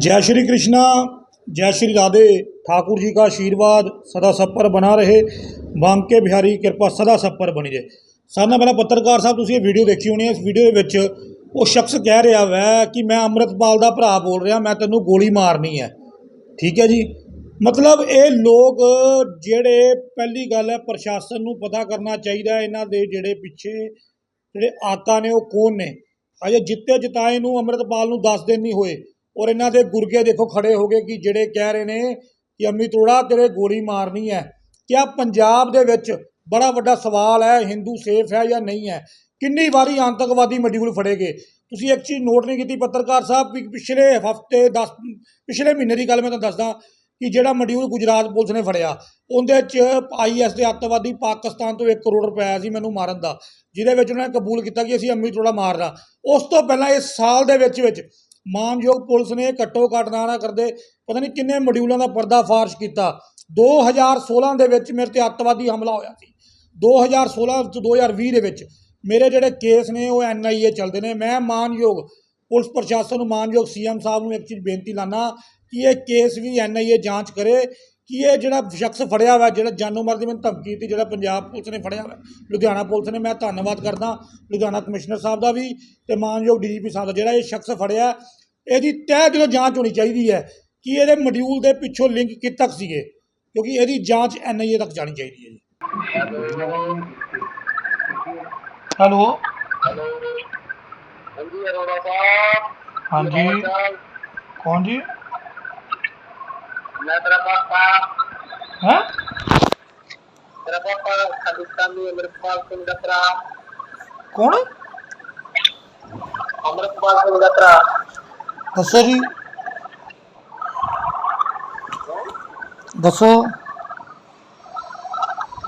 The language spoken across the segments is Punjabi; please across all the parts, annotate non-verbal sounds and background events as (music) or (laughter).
जय श्री कृष्णा जय श्री राधे ठाकुर जी का आशीर्वाद सदा सब पर बना ਰਹੇ ਬਾਂਕੇ ਬਿਹਾਰੀ ਕਿਰਪਾ ਸਦਾ ਸਭ ਪਰ ਬਣੀ ਰਹੇ ਸਾਰਿਆਂ ਨਾਲ ਪਹਿਲਾਂ ਪੱਤਰਕਾਰ ਸਾਹਿਬ ਤੁਸੀਂ ਇਹ ਵੀਡੀਓ ਦੇਖੀ ਹੋਣੀ ਹੈ ਇਸ ਵੀਡੀਓ ਦੇ ਵਿੱਚ ਉਹ ਸ਼ਖਸ ਕਹਿ ਰਿਹਾ ਵੈ ਕਿ ਮੈਂ ਅੰਮ੍ਰਿਤਪਾਲ ਦਾ ਭਰਾ ਬੋਲ ਰਿਹਾ ਮੈਂ ਤੈਨੂੰ ਗੋਲੀ ਮਾਰਨੀ ਹੈ ਠੀਕ ਹੈ ਜੀ ਮਤਲਬ ਇਹ ਲੋਕ ਜਿਹੜੇ ਪਹਿਲੀ ਗੱਲ ਹੈ ਪ੍ਰਸ਼ਾਸਨ ਨੂੰ ਪਤਾ ਕਰਨਾ ਚਾਹੀਦਾ ਹੈ ਇਹਨਾਂ ਦੇ ਜਿਹੜੇ ਪਿੱਛੇ ਜਿਹੜੇ ਆਕਾ ਨੇ ਉਹ ਕੌਣ ਨੇ ਅਜੇ ਜਿੱਤੇ ਜਿਤਾਏ ਨੂੰ ਅੰਮ੍ਰਿਤਪਾਲ ਨੂੰ 10 ਦਿਨ ਨਹੀਂ ਹੋਏ ਔਰ ਇਹਨਾਂ ਦੇ ਗੁਰਗੇ ਦੇਖੋ ਖੜੇ ਹੋ ਗਏ ਕਿ ਜਿਹੜੇ ਕਹਿ ਰਹੇ ਨੇ ਕਿ ਅੰਮੀ ਤੋੜਾ, ਤੇਰੇ ਗੋਲੀ ਮਾਰਨੀ ਹੈ। ਕਿਆ ਪੰਜਾਬ ਦੇ ਵਿੱਚ ਬੜਾ ਵੱਡਾ ਸਵਾਲ ਹੈ, ਹਿੰਦੂ ਸੇਫ ਹੈ ਜਾਂ ਨਹੀਂ ਹੈ? ਕਿੰਨੀ ਵਾਰੀ ਆਤੰਕਵਾਦੀ ਮੋਡਿਊਲ ਫੜੇ ਗਏ? ਤੁਸੀਂ ਇੱਕ ਚੀਜ਼ ਨੋਟ ਨਹੀਂ ਕੀਤੀ, ਪੱਤਰਕਾਰ ਸਾਹਿਬ ਵੀ ਪਿਛਲੇ ਹਫ਼ਤੇ 10 ਪਿਛਲੇ ਮਹੀਨੇ ਦੀ ਗੱਲ ਮੈਂ ਤੁਹਾਨੂੰ ਦੱਸਦਾ ਕਿ ਜਿਹੜਾ ਮੋਡਿਊਲ ਗੁਜਰਾਤ ਪੁਲਿਸ ਨੇ ਫੜਿਆ, ਉਹਦੇ ਚ ਆਈਐਸ ਦੇ ਅੱਤਵਾਦੀ ਪਾਕਿਸਤਾਨ ਤੋਂ 1 ਕਰੋੜ ਰੁਪਏ ਸੀ ਮੈਨੂੰ ਮਾਰਨ ਦਾ, ਜਿਹਦੇ ਵਿੱਚ ਉਹਨਾਂ ਨੇ ਕਬੂਲ ਕੀਤਾ ਕਿ ਅਸੀਂ ਅੰਮੀ ਤੋੜਾ ਮਾਰਨਾ। ਉਸ ਤੋਂ ਪਹਿਲਾਂ ਇਸ ਸਾਲ ਦੇ ਵਿੱਚ ਵਿੱਚ ਮਾਨਯੋਗ ਪੁਲਿਸ ਨੇ ਘੱਟੋ ਘੱਟ ਨਾ ਨਾ ਕਰਦੇ, ਪਤਾ ਨਹੀਂ ਕਿੰਨੇ ਮੋਡਿਊਲਾਂ ਦਾ ਪਰਦਾਫਾਸ਼ ਕੀਤਾ। 2016 ਦੇ ਵਿੱਚ ਮੇਰੇ ਤੇ ਅੱਤਵਾਦੀ ਹਮਲਾ ਹੋਇਆ ਸੀ। 2016 ਤੋਂ 2020 ਦੇ ਵਿੱਚ ਮੇਰੇ ਜਿਹੜੇ ਕੇਸ ਨੇ, ਉਹ ਐਨਆਈਏ ਚੱਲਦੇ ਨੇ। ਮੈਂ ਮਾਨਯੋਗ ਪੁਲਿਸ ਪ੍ਰਸ਼ਾਸਨ ਨੂੰ, ਮਾਨਯੋਗ ਸੀਐਮ ਸਾਹਿਬ ਨੂੰ ਇੱਕ ਚੀਜ਼ ਬੇਨਤੀ ਲਾਣਾ ਕਿ ਇਹ ਕੇਸ ਵੀ ਐਨਆਈਏ ਜਾਂਚ ਕਰੇ। ਕਿ ਇਹ ਜਿਹੜਾ ਸ਼ਖਸ ਫੜਿਆ ਵਾ ਜਿਹੜਾ ਜਾਨੋਂ ਮਾਰ ਦੀ ਮੈਨੂੰ ਧਮਕੀ ਦਿੱਤੀ ਜਿਹੜਾ ਪੰਜਾਬ ਪੁਲਿਸ ਨੇ ਫੜਿਆ ਵਾ ਲੁਧਿਆਣਾ ਪੁਲਿਸ ਨੇ ਮੈਂ ਧੰਨਵਾਦ ਕਰਦਾ ਲੁਧਿਆਣਾ ਕਮਿਸ਼ਨਰ ਸਾਹਿਬ ਦਾ ਵੀ ਤੇ ਮਾਨਯੋਗ ਡੀਜੀਪੀ ਸਾਹਿਬ ਦਾ ਜਿਹੜਾ ਇਹ ਸ਼ਖਸ ਫੜਿਆ ਇਹਦੀ ਤਹਿ ਜਦੋਂ ਜਾਂਚ ਹੋਣੀ ਚਾਹੀਦੀ ਹੈ ਕਿ ਇਹਦੇ ਮੋਡਿਊਲ ਦੇ ਪਿੱਛੋਂ ਲਿੰਕ ਕਿੱਥੇ ਤੱਕ ਸੀਗੇ ਕਿਉਂਕਿ ਇਹਦੀ ਜਾਂਚ ਐਨਆਈਏ ਤੱਕ ਜਾਣੀ ਚਾਹੀਦੀ ਹੈ ਜੀ। ਹੈਲੋ। ਹਾਂਜੀ ਅਰੋੜਾ ਸਾਹਿਬ। ਹਾਂਜੀ। ਕੌਣ ਜੀ ਮੈਂ ਤੇਰਾ ਪਾਪਾ ਹੈ ਤੇਰਾ ਪਾਪਾ ਖਾਲਿਸਤਾਨੀ ਅਮਰਪਾਲ ਸਿੰਘ ਦਾ ਭਰਾ ਕੌਣ ਅਮਰਪਾਲ ਸਿੰਘ ਦਾ ਭਰਾ ਦੱਸੋ ਜੀ ਦੱਸੋ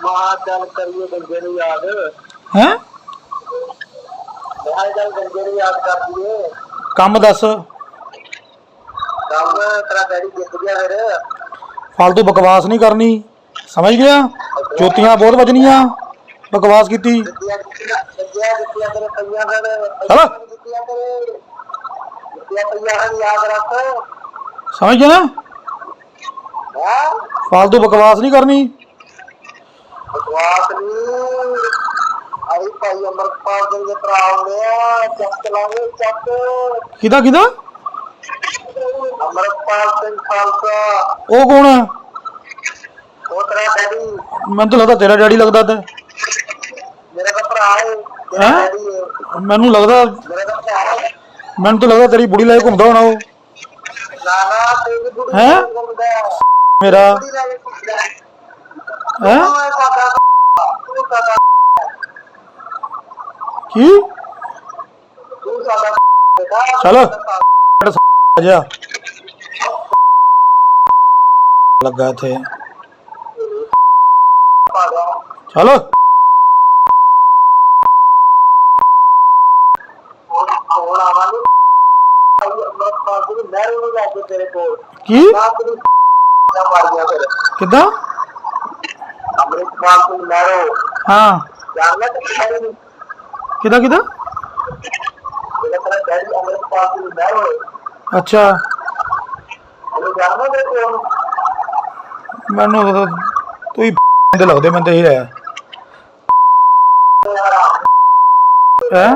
ਮਹਾ ਚੱਲ ਕਰੀਏ ਗੰਗੇ ਨੂੰ ਯਾਦ ਹੈ ਮਹਾ ਚੱਲ ਗੰਗੇ ਨੂੰ ਯਾਦ ਕਰ ਦਈਏ ਕੰਮ ਦੱਸ फालतू बकवास नहीं करनी समझ गया जोतियाँ बहुत बजनिया बकवास की समझ गया ना फालतू बकवास नहीं करनी किदा किदा ਅਮਰਪਾਲ ਸਿੰਘ ਖਾਲਸਾ। ਉਹ ਕੌਣ ਉਹ ਤੇਰਾ ਡੈਡੀ। ਮੈਨੂੰ ਤਾਂ ਲੱਗਦਾ ਤੇਰਾ ਡੈਡੀ ਲੱਗਦਾ ਤੇ। ਮੇਰਾ ਤਾਂ ਭਰਾ ਹੈ? ਤੇਰਾ ਹੈਂ? ਡੈਡੀ ਹੈ ਮੈਨੂੰ ਲੱਗਦਾ ਮੇਰਾ ਤਾਂ ਭਰਾ ਹੈ ਮੈਨੂੰ ਤਾਂ ਲੱਗਦਾ ਤੇਰੀ ਬੁੜੀ ਲੈ ਕੇ ਘੁੰਮਦਾ ਹੋਣਾ ਉਹ। ਹੈਂ? ਮੇਰਾ। ਹੈ। ਹੈ? ਤੂੰ ਹੈ ਸਾਡਾ ਤੂੰ ਸਾਡਾ ਕੀ? ਤੂੰ ਸਾਡਾ ਬੇਟਾ ਚੱਲ। ਜਾ। ਲੱਗਾ ਇੱਥੇ ਚਲ ਹੁਣ ਆਵਾਂਗੇ ਭਾਈ ਅਮਰਪਾਲ ਸਿੰਘ ਮਹਿਰੂ ਮੈਨੂੰ ਤਾਂ ਤੂੰ ਹੀ ਦੇ ਲੱਗਦੇ, ਮੈਨੂੰ ਤੇ ਇਹ ਹੈ ਹੈ?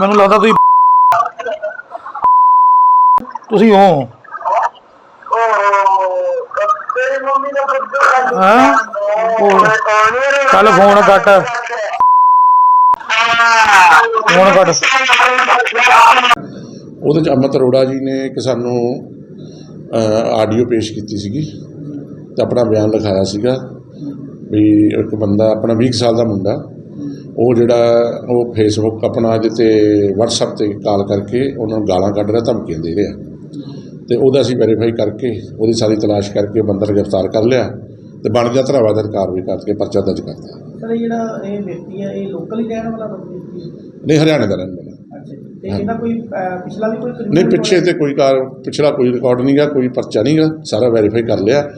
ਮੈਨੂੰ ਲੱਗਦਾ ਤੁਸੀਂ (laughs) ਤੁਸੀਂ ਹੋ। ਉਹ ਤੇਰੀ ਫੋਨ ਕੱਟ। ਫੋਨ ਕੱਟ। ਉਹਦੇ ਚ ਅਮਿਤ ਅਰੋੜਾ ਜੀ ਨੇ ਇੱਕ ਸਾਨੂੰ ਆਡੀਓ ਪੇਸ਼ ਕੀਤੀ ਸੀਗੀ। ਆਪਣਾ ਬਿਆਨ ਲਿਖਾਇਆ ਸੀਗਾ ਵੀ ਇੱਕ ਬੰਦਾ ਆਪਣਾ 20 ਕੁ ਸਾਲ ਦਾ ਮੁੰਡਾ ਉਹ ਜਿਹੜਾ ਉਹ ਫੇਸਬੁੱਕ ਆਪਣਾ ਇਹਦੇ ਤੇ WhatsApp ਤੇ ਕਾਲ ਕਰਕੇ ਉਹਨਾਂ ਨੂੰ ਗਾਲਾਂ ਕੱਢ ਰਿਹਾ ਧਮਕੀਆਂ ਦੇ ਰਿਹਾ। ਤੇ ਉਹਦਾ ਅਸੀਂ ਵੈਰੀਫਾਈ ਕਰਕੇ ਉਹਦੀ ਸਾਰੀ ਤਲਾਸ਼ ਕਰਕੇ ਉਹ ਬੰਦਾ ਗ੍ਰਿਫਤਾਰ ਕਰ ਲਿਆ ਤੇ ਬਣਦਿਆਂ ਧਰਾਵਾ ਦਾ ਕਾਰਵਾਈ ਕਰਕੇ ਪਰਚਾ ਦਰਜ ਕਰਤਾ ਸਰ ਇਹ ਜਿਹੜਾ ਇਹ ਵਿਅਕਤੀ ਹੈ ਇਹ ਲੋਕਲ ਹੀ ਰਹਿਣ ਵਾਲਾ ਹੈ? ਨਹੀਂ ਹਰਿਆਣੇ ਦਾ ਰਹਿਣ ਵਾਲਾ। ਤੇ ਇਹਦਾ ਕੋਈ ਅਹ, ਪਿਛਲਾ ਵੀ ਕੋਈ criminal ਨਹੀਂ ਪਿੱਛੇ ਤੇ ਕੋਈ ਕਾਰ ਪਿਛਲਾ ਕੋਈ ਰਿਕਾਰਡ ਨਹੀਂਗਾ ਕੋਈ ਪਰਚਾ ਨਹੀਂਗਾ ਸਾਰਾ ਵੈਰੀਫਾਈ ਕਰ ਲਿਆ।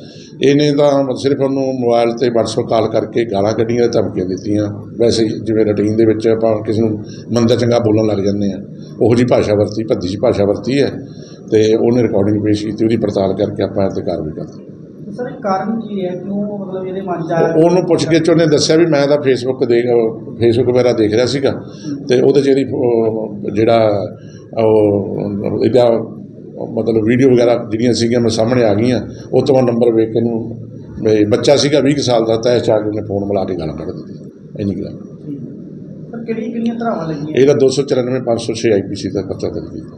ਇਹਨੇ ਤਾਂ ਸਿਰਫ ਉਹਨੂੰ ਮੋਬਾਈਲ ਤੇ WhatsApp ਕਾਲ ਕਰਕੇ ਗਾਲਾਂ ਕੱਢੀਆਂ ਧਮਕੀਆਂ ਦਿੱਤੀਆਂ। ਵੈਸੇ ਹੀ ਜਿਵੇਂ ਰੂਟੀਨ ਦੇ ਵਿੱਚ ਆਪਾਂ ਕਿਸੇ ਨੂੰ ਮੰਦਾ ਚੰਗਾ ਬੋਲਣ ਲੱਗ ਜਾਂਦੇ ਆ ਉਹੋ ਜੀ ਭਾਸ਼ਾ ਵਰਤੀ ਭੱਦੀ ਜੀ ਭਾਸ਼ਾ ਵਰਤੀ ਹੈ। ਤੇ ਉਹਨੇ ਰਿਕਾਰਡਿੰਗ ਪੇਸ਼ ਕੀਤੀ ਉਹਦੀ ਪੜਤਾਲ ਕਰਕੇ ਆਪਾਂ ਇਹ 'ਤੇ ਕਾਰਵਾਈ ਕਰਦੇ ਤੇ ਸਰ ਇਹ ਕਾਰਨ ਕੀ ਰਿਹਾ? ਕਿਉਂ ਮਤਲਬ ਇਹਦੇ ਮਨ ਚ ਆਇਆ? ਉਹ- ਉਹਨੂੰ ਪੁੱਛ ਕੇ ਚ ਉਹਨੇ ਦੱਸਿਆ ਵੀ ਮੈਂ ਤਾਂ ਫੇਸਬੁੱਕ ਦੇਖ ਫੇਸਬੁੱਕ ਵਗੈਰਾ ਦੇਖ ਰਿਹਾ ਸੀਗਾ। ਤੇ ਉਹਦੇ ਉਹ ਜਿਹੜਾ ਉਹ ਇਹਦਾ ਮਤਲਬ ਵੀਡੀਓ ਵਗੈਰਾ ਜਿਹੜੀਆਂ ਸੀਗੀਆਂ ਮੇਰੇ ਸਾਹਮਣੇ ਆ ਗਈਆਂ ਉਹ ਤੋਂ ਨੰਬਰ ਵੇਖ ਕੇ ਇਹਨੂੰ ਵੀ ਬੱਚਾ ਸੀਗਾ 20 ਕੁ ਸਾਲ ਦਾ ਤੈਸ ਚਾ ਕੇ ਉਹਨੇ ਫੋਨ ਮਿਲਾ ਕੇ ਗਾਲਾਂ ਕੱਢ ਦਿੱਤੀ। ਇੰਨੀ ਗੱਲ। ਸਰ ਕਿਹੜੀਆਂ ਕਿਹੜੀਆਂ ਧਰਾਵਾਂ ਲੱਗੀਆਂ? ਇਹਦਾ 294 506 ਆਈਪੀਸੀ ਦਾ ਦਰਜ ਕੀਤਾ